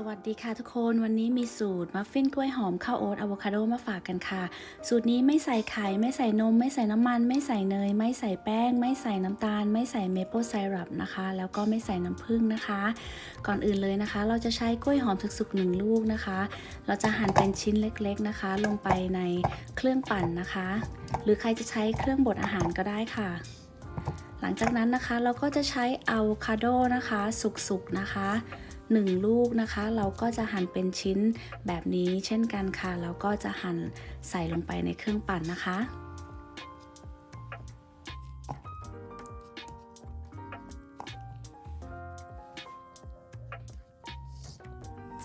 สวัสดีค่ะทุกคนวันนี้มีสูตรมัฟฟินกล้วยหอมข้าวโอ๊ตอะโวคาโดมาฝากกันค่ะ สูตรนี้ไม่ใส่ไข่ไม่ใส่นม ไม่ใส่น้ำมัน ไม่ใส่เนย ไม่ใส่แป้ง ไม่ใส่น้ำตาล ไม่ใส่เมเปิลไซรัปนะคะ แล้วก็ไม่ใส่น้ำผึ้งนะคะ ก่อนอื่นเลยนะคะ เราจะใช้กล้วยหอมสุกๆหนึ่งลูกนะคะ เราจะหั่นเป็นชิ้นเล็กๆนะคะ ลงไปในเครื่องปั่นนะคะ หรือใครจะใช้เครื่องบดอาหารก็ได้ค่ะหลังจากนั้นนะคะเราก็จะใช้อะโวคาโดนะคะ สุกๆนะคะ 1 ลูกนะคะ เราก็จะหั่นเป็นชิ้นแบบนี้เช่นกันค่ะ แล้วก็จะหั่นใส่ลงไปในเครื่องปั่นนะคะ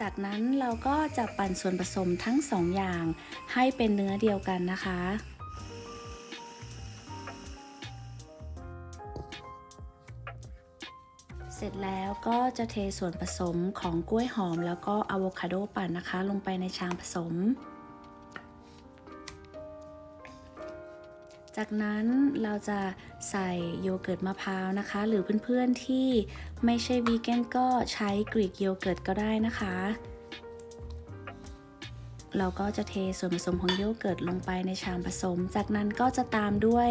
จากนั้นเราก็จะปั่นส่วนผสมทั้งสองอย่างให้เป็นเนื้อเดียวกันนะคะ ร็จแล้วก็จะเทส่วนผสมของกล้วยหอมแล้วก็อะโวคาโดปั่นนะคะ ลงไปในชามผสม จากนั้นเราจะใส่โยเกิร์ตมะพร้าวนะคะ หรือเพื่อนๆที่ไม่ใช่วีแกนก็ใช้กรีกโยเกิร์ตก็ได้นะคะ เราก็จะเทส่วนผสมของโยเกิร์ตลงไปในชามผสม จากนั้นก็จะตามด้วย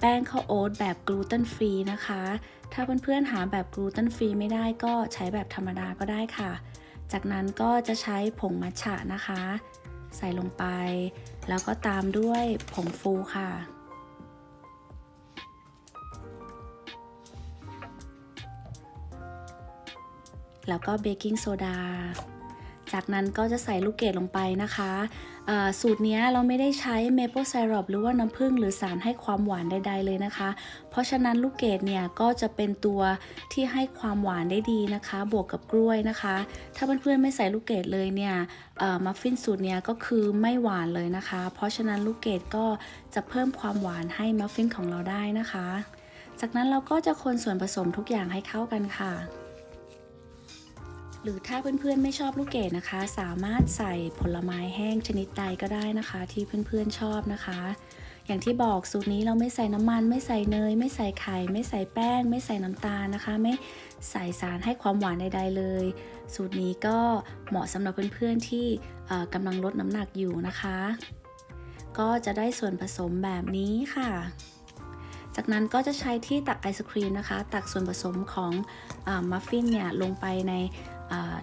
แป้งข้าวโอ๊ตแบบกลูเตนฟรีนะคะ ถ้าเพื่อนๆหาแบบกลูเตนฟรีไม่ได้ก็ใช้แบบธรรมดาก็ได้ค่ะ จากนั้นก็จะใช้ผงมัทฉะนะคะ ใส่ลงไป แล้วก็ตามด้วยผงฟูค่ะแล้วก็เบกกิ้งโซดา จากนั้นก็จะใส่ลูกเกดลงไปนะคะ สูตรนี้เราไม่ได้ใช้เมเปิลไซรัปหรือว่าน้ำผึ้งหรือสารให้ความหวานใดๆเลยนะคะ เพราะฉะนั้นลูกเกดเนี่ยก็จะเป็นตัวที่ให้ความหวานได้ดีนะคะ บวกกับกล้วยนะคะ ถ้าเพื่อนๆไม่ใส่ลูกเกดเลยเนี่ยมัฟฟินสูตรเนี้ยก็คือไม่หวานเลยนะคะ เพราะฉะนั้นลูกเกดก็จะเพิ่มความหวานให้มัฟฟินของเราได้นะคะ จากนั้นเราก็จะคนส่วนผสมทุกอย่างให้เข้ากันค่ะ หรือถ้าเพื่อนๆไม่ชอบลูกเกดนะคะ สามารถใส่ผลไม้แห้งชนิดใดก็ได้นะคะ ที่เพื่อนๆชอบนะคะ อย่างที่บอกสูตรนี้เราไม่ใส่น้ำมัน ไม่ใส่เนย ไม่ใส่ไข่ ไม่ใส่แป้ง ไม่ใส่น้ำตาลนะคะ ไม่ใส่สารให้ความหวานใดๆเลย สูตรนี้ก็เหมาะสำหรับเพื่อนๆที่กำลังลดน้ำหนักอยู่นะคะ ก็จะได้ส่วนผสมแบบนี้ค่ะจากนั้นก็จะใช้ที่ตักไอศครีมนะคะ ตักส่วนผสมของอมัฟฟินเนี่ยลงไปใน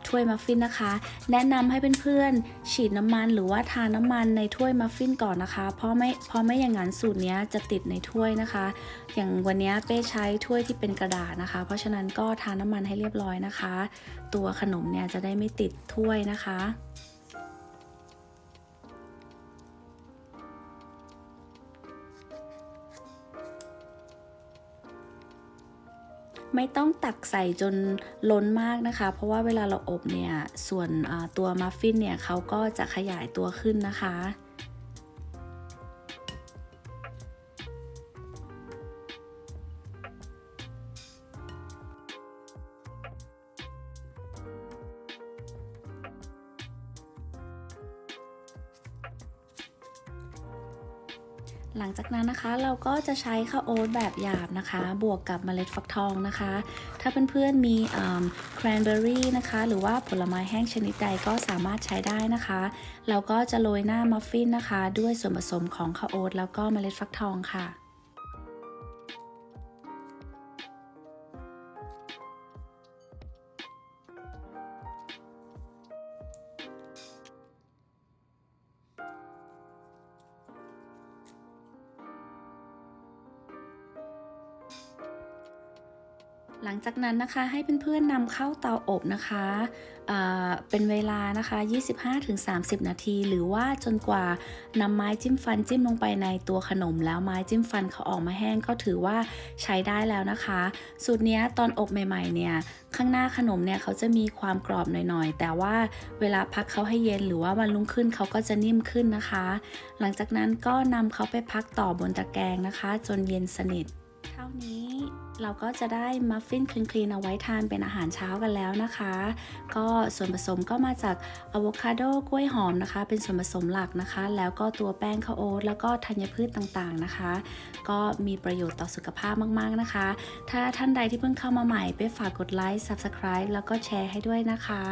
ถ้วยมัฟฟินนะคะ แนะนำให้เพื่อนๆฉีดน้ำมันหรือว่าทาน้ำมันในถ้วยมัฟฟินก่อนนะคะ เพราะไม่เพราะไม่อย่างนั้นสูตรนี้จะติดในถ้วยนะคะ อย่างวันนี้เป้ใช้ถ้วยที่เป็นกระดาษนะคะ เพราะฉะนั้นก็ทาน้ำมันให้เรียบร้อยนะคะ ตัวขนมเนี่ยจะได้ไม่ติดถ้วยนะคะ ไม่ต้องตักใส่จนล้นมากนะคะ เพราะว่าเวลาเราอบเนี่ยส่วนตัวมัฟฟินเนี่ยเขาก็จะขยายตัวขึ้นนะคะ หลังจากนั้นนะคะเราก็จะใช้ข้าวโอ๊ตแบบหยาบนะคะ บวกกับเมล็ดฟักทองนะคะ ถ้าเพื่อนๆมีแครนเบอรี่นะคะ หรือว่าผลไม้แห้งชนิดใดก็สามารถใช้ได้นะคะ เราก็จะโรยหน้ามัฟฟินนะคะ ด้วยส่วนผสมของข้าวโอ๊ตแล้วก็เมล็ดฟักทองค่ะ หลังจากนั้นนะคะให้เพื่อนๆนำเข้าเตาอบนะคะเเป็นเวลานะคะ 25-30 นาที หรือว่าจนกว่านำไม้จิ้มฟันจิ้มลงไปในตัวขนม แล้วไม้จิ้มฟันเขาออกมาแห้งก็ถือว่าใช้ได้แล้วนะคะ สูตรนี้ตอนอบใหม่ๆเนี่ย ข้างหน้าขนมเนี่ยเขาจะมีความกรอบหน่อยๆ แต่ว่าเวลาพักเขาให้เย็นหรือว่าวันรุ่งขึ้นเขาก็จะนิ่มขึ้นนะคะ หลังจากนั้นก็นำเขาไปพักต่อบนตะแกรงนะคะ จนเย็นสนิท เท่านี้เราก็จะได้มัฟฟินคลีนๆเอาไว้ทานเป็นอาหารเช้ากันแล้วนะคะ ก็ส่วนผสมก็มาจากอะโวคาโดกล้วยหอมนะคะ เป็นส่วนผสมหลักนะคะ แล้วก็ตัวแป้งข้าวโอ๊ตแล้วก็ธัญพืชต่างๆนะคะ ก็มีประโยชน์ต่อสุขภาพมากๆนะคะ ถ้าท่านใดที่เพิ่งเข้ามาใหม่ไปฝากกดไลค์ Subscribe แล้วก็แชร์ให้ด้วยนะคะ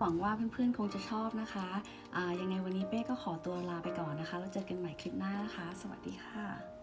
หวังว่าเพื่อนๆคงจะชอบนะคะอ่ายังไงวันนี้เป้ก็ขอตัวลาไปก่อนนะคะ แล้วเจอกันใหม่คลิปหน้านะคะ สวัสดีค่ะ